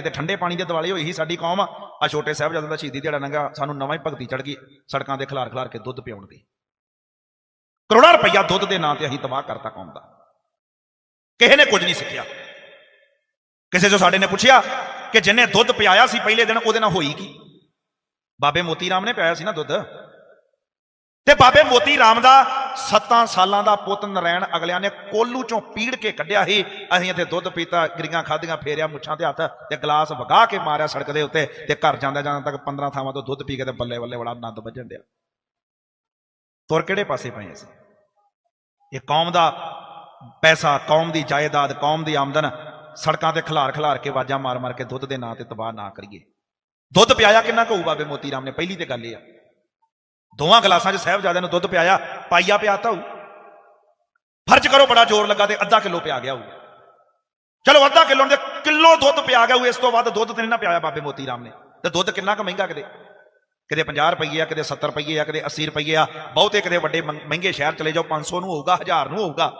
ਤੇ ਠੰਡੇ ਪਾਣੀ ਦੇ ਦਿਵਾਲੇ ਹੋਈ ਸੀ ਸਾਡੀ ਕੌਮ। ਆ ਆਹ ਛੋਟੇ ਸਾਹਿਬਜ਼ਾਦਿਆਂ ਦਾ ਸ਼ਹੀਦੀ ਦਿਹਾੜਾ ਨੰਗਾ ਸਾਨੂੰ ਨਵਾਂ ਹੀ ਭਗਤੀ ਚੜ ਗਈ, ਸੜਕਾਂ ਦੇ ਖਿਲਾਰ ਖਿਲਾਰ ਕੇ ਦੁੱਧ ਪਿਆਉਣ ਦੀ। ਕਰੋੜਾਂ ਰੁਪਈਆ ਦੁੱਧ ਦੇ ਨਾਂ ਤੇ ਅਸੀਂ ਤਬਾਹ ਕਰਤਾ ਕੌਮ ਦਾ। ਕਿਸੇ ਨੇ ਕੁਝ ਨਹੀਂ ਸਿੱਖਿਆ। ਕਿਸੇ ਜੋ ਸਾਡੇ ਨੇ ਪੁੱਛਿਆ ਕਿ ਜਿੰਨੇ ਦੁੱਧ ਪਿਆਇਆ ਸੀ ਪਹਿਲੇ ਦਿਨ, ਉਹਦੇ ਨਾਲ ਹੋਈ ਕੀ? ਬਾਬੇ ਮੋਤੀ ਰਾਮ ਨੇ ਪਿਆਇਆ ਸੀ ਨਾ ਦੁੱਧ। ਤੇ ਬਾਬੇ ਮੋਤੀ ਰਾਮ ਦਾ 7 ਸਾਲਾਂ ਦਾ ਪੁੱਤ ਨਰੈਣ ਅਗਲਿਆਂ ਨੇ ਕੋਲੂ ਚੋਂ ਪੀੜ ਕੇ ਕੱਢਿਆ ਸੀ। ਅਸੀਂ ਇੱਥੇ ਦੁੱਧ ਪੀਤਾ, ਗਰੀਆਂ ਖਾਧੀਆਂ, ਫੇਰਿਆ, ਮੁੱਛਾਂ ਤੇ ਹੱਥ ਤੇ ਗਲਾਸ ਵਗਾ ਕੇ ਮਾਰਿਆ ਸੜਕ ਦੇ ਉੱਤੇ ਤੇ ਘਰ ਜਾਂਦਾ ਜਾਂਦਾ ਤੱਕ 15 ਥਾਵਾਂ ਤੋਂ ਦੁੱਧ ਪੀ ਕੇ ਤੇ ਬੱਲੇ ਬੱਲੇ ਬੜਾ ਆਨੰਦ ਵੱਜਣ ਡਿਆ ਤੁਰ ਕਿਹੜੇ ਪਾਸੇ ਪਏ ਅਸੀਂ? ਇਹ ਕੌਮ ਦਾ ਪੈਸਾ, ਕੌਮ ਦੀ ਜਾਇਦਾਦ, ਕੌਮ ਦੀ ਆਮਦਨ, ਸੜਕਾਂ ਤੇ ਖਿਲਾਰ ਖਿਲਾਰ ਕੇ ਆਵਾਜ਼ਾਂ ਮਾਰ ਮਾਰ ਕੇ ਦੁੱਧ ਦੇ ਨਾਂ ਤੇ ਤਬਾਹ ਨਾ ਕਰੀਏ। ਦੁੱਧ ਪਿਆਇਆ ਕਿੰਨਾ ਕਹੂ ਬਾਬੇ ਮੋਤੀ ਰਾਮ ਨੇ? ਪਹਿਲੀ ਤੇ ਗੱਲ ਇਹ ਆ। ਦੋਵਾਂ ਗਲਾਸਾਂ 'ਚ ਸਾਹਿਬਜ਼ਾਦਿਆਂ ਨੂੰ ਦੁੱਧ ਪਿਆਇਆ, ਪਾਈਆ ਪਿਆਤਾ ਹੋਊ। ਫਰਜ਼ ਕਰੋ ਬੜਾ ਜ਼ੋਰ ਲੱਗਾ ਤੇ ਅੱਧਾ ਕਿਲੋ ਪਿਆ ਗਿਆ ਹੋਊ ਚਲੋ ਅੱਧਾ ਕਿਲੋ ਦੇ ਕਿਲੋ ਦੁੱਧ ਪਿਆ ਗਿਆ ਹੋਊ, ਇਸ ਤੋਂ ਵੱਧ ਦੁੱਧ ਤੇ ਨਹੀਂ ਨਾ ਪਿਆਇਆ ਬਾਬੇ ਮੋਤੀ ਰਾਮ ਨੇ। ਤੇ ਦੁੱਧ ਕਿੰਨਾ ਕੁ ਮਹਿੰਗਾ ਕਿਤੇ? ਕਿਤੇ 50 ਰੁਪਏ ਆ, ਕਿਤੇ 70 ਰੁਪਏ ਆ, ਕਿਤੇ 80 ਰੁਪਏ ਆ, ਬਹੁਤੇ ਕਿਤੇ ਵੱਡੇ ਮਹਿੰਗੇ ਸ਼ਹਿਰ ਚਲੇ ਜਾਓ 500 ਨੂੰ ਹੋਊਗਾ 1000 ਨੂੰ ਹੋਊਗਾ।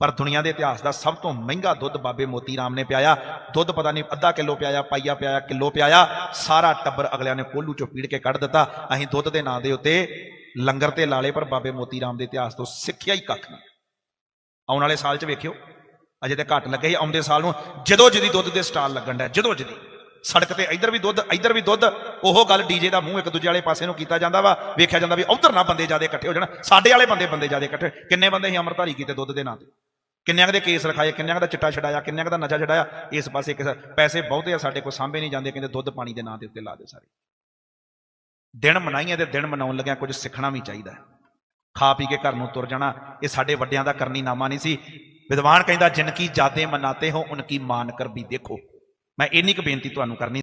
ਪਰ ਦੁਨੀਆ ਦੇ ਇਤਿਹਾਸ ਦਾ ਸਭ ਤੋਂ ਮਹਿੰਗਾ ਦੁੱਧ ਬਾਬੇ ਮੋਤੀ ਰਾਮ ਨੇ ਪਿਆਇਆ। ਦੁੱਧ ਪਤਾ ਨਹੀਂ ਅੱਧਾ ਕਿਲੋ ਪਿਆਇਆ, ਪਾਈਆ ਪਿਆਇਆ, ਕਿਲੋ ਪਿਆਇਆ। ਸਾਰਾ ਟੱਬਰ ਅਗਲਿਆਂ ਨੇ ਕੋਲੂ ਚੋਂ ਪੀੜ ਕੇ ਕੱਢ ਦਿੱਤਾ। ਅਸੀਂ ਦੁੱਧ ਦੇ ਨਾਂ ਦੇ ਉੱਤੇ ਲੰਗਰ ਤੇ ਲਾਲੇ ਪਰ ਬਾਬੇ ਮੋਤੀ ਰਾਮ ਦੇ ਇਤਿਹਾਸ ਤੋਂ ਸਿੱਖਿਆ ਹੀ ਕੱਖ ਨਹੀਂ। ਆਉਣ ਵਾਲੇ ਸਾਲ 'ਚ ਵੇਖਿਓ, ਅਜੇ ਤੇ ਘੱਟ ਲੱਗੇ ਸੀ, ਆਉਂਦੇ ਸਾਲ ਨੂੰ ਜਦੋਂ ਜਦੀ ਦੁੱਧ ਦੇ ਸਟਾਲ ਲੱਗਣ ਦਾ ਜਦੋਂ ਜਦੀ ਸੜਕ ਤੇ ਇੱਧਰ ਵੀ ਦੁੱਧ, ਇੱਧਰ ਵੀ ਦੁੱਧ, ਉਹ ਗੱਲ ਡੀਜੇ ਦਾ ਮੂੰਹ ਇੱਕ ਦੂਜੇ ਵਾਲੇ ਪਾਸੇ ਨੂੰ ਕੀਤਾ ਜਾਂਦਾ ਵਾ, ਵੇਖਿਆ ਜਾਂਦਾ ਵੀ ਉਧਰ ਨਾ ਬੰਦੇ ਜ਼ਿਆਦਾ ਇਕੱਠੇ ਹੋ ਜਾਣ, ਸਾਡੇ ਵਾਲੇ ਬੰਦੇ ਬੰਦੇ ਜ਼ਿਆਦਾ ਇਕੱਠੇ ਕਿੰਨੇ ਬੰਦੇ ਸੀ ਅਮਰਧਾਰੀ ਕੀਤੇ ਦੁੱਧ ਦੇ ਨਾਂ ਤੇ? ਕਿੰਨਿਆਂ ਕੁ ਦੇ ਕੇਸ ਰਖਾਏ, ਕਿੰਨਿਆਂ ਦਾ ਚਿੱਟਾ ਛਡਾਇਆ, ਕਿੰਨਿਆਂ ਕੁ ਦਾ ਨਸ਼ਾ ਛਡਾਇਆ, ਇਸ ਪਾਸੇ ਕਿਸ ਪੈਸੇ ਬਹੁਤੇ ਆ, ਸਾਡੇ ਕੋਲ ਸਾਂਭੇ ਨਹੀਂ ਜਾਂਦੇ, ਕਹਿੰਦੇ ਦੁੱਧ ਪਾਣੀ ਦੇ ਨਾਂ ਦੇ ਉੱਤੇ ਲਾ ਦੇ ਸਾਰੇ। ਦਿਨ ਮਨਾਈਏ ਤੇ ਦਿਨ ਮਨਾਉਣ ਲੱਗਿਆ ਕੁਝ ਸਿੱਖਣਾ ਵੀ ਚਾਹੀਦਾ ਹੈ। ਖਾ ਪੀ ਕੇ ਘਰ ਨੂੰ ਤੁਰ ਜਾਣਾ, ਇਹ ਸਾਡੇ ਵੱਡਿਆਂ ਦਾ ਕਰਨੀ ਨਾਮਾ ਨਹੀਂ ਸੀ। ਵਿਦਵਾਨ ਕਹਿੰਦਾ, ਜਿਨ ਕੀ ਜਾਦੇ ਮਨਾਤੇ ਹੋ ਉਨਕੀ ਮਾਨ ਕਰ ਵੀ ਦੇਖੋ। ਮੈਂ ਇੰਨੀ ਕੁ ਬੇਨਤੀ ਤੁਹਾਨੂੰ ਕਰਨੀ